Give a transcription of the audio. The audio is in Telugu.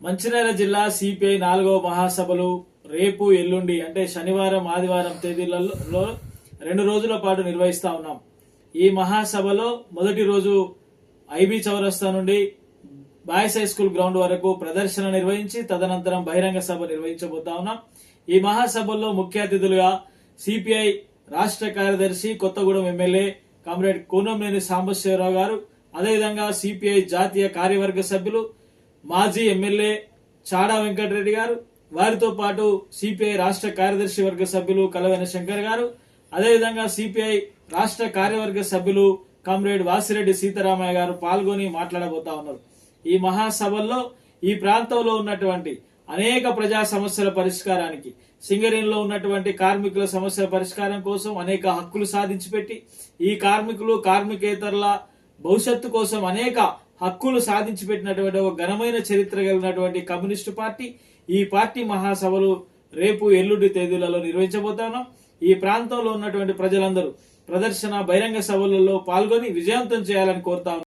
మంచిర్యాల జిల్లా సిపిఐ నాలుగవ మహాసభలు రేపు ఎల్లుండి అంటే శనివారం ఆదివారం తేదీలలో రెండు రోజుల పాటు నిర్వహిస్తా ఉన్నాం. ఈ మహాసభలో మొదటి రోజు ఐబీ చౌరస్తా నుండి బాయ్స్ హై స్కూల్ గ్రౌండ్ వరకు ప్రదర్శన నిర్వహించి తదనంతరం బహిరంగ సభ నిర్వహించబోతా ఉన్నాం. ఈ మహాసభల్లో ముఖ్య అతిథులుగా సిపిఐ రాష్ట్ర కార్యదర్శి కొత్తగూడెం ఎమ్మెల్యే కామ్రేడ్ కూనంనేని సాంబశివరావు గారు అదేవిధంగా సిపిఐ జాతీయ కార్యవర్గ సభ్యులు మాజీ ఎమ్మెల్యే చాడా వెంకటరెడ్డి గారు వారితో పాటు సిపిఐ రాష్ట్ర కార్యదర్శి వర్గ సభ్యులు కలవెన శంకర్ గారు అదేవిధంగా సిపిఐ రాష్ట్ర కార్యవర్గ సభ్యులు కామ్రేడ్ వాసిరెడ్డి సీతారామయ్య గారు పాల్గొని మాట్లాడబోతా ఉన్నారు. ఈ మహాసభల్లో ఈ ప్రాంతంలో ఉన్నటువంటి అనేక ప్రజా సమస్యల పరిష్కారానికి సింగరేణిలో ఉన్నటువంటి కార్మికుల సమస్యల పరిష్కారం కోసం అనేక హక్కులు సాధించి పెట్టి ఈ కార్మికులు కార్మికేతరుల భవిష్యత్తు కోసం అనేక హక్కులు సాధించి పెట్టినటువంటి ఒక ఘనమైన చరిత్ర కలిగినటువంటి కమ్యూనిస్టు పార్టీ. ఈ పార్టీ మహాసభలు రేపు ఎల్లుండి తేదీలలో నిర్వహించబోతున్నాం ఈ ప్రాంతంలో ఉన్నటువంటి ప్రజలందరూ ప్రదర్శన బహిరంగ సభలలో పాల్గొని విజయవంతం చేయాలని కోరుతా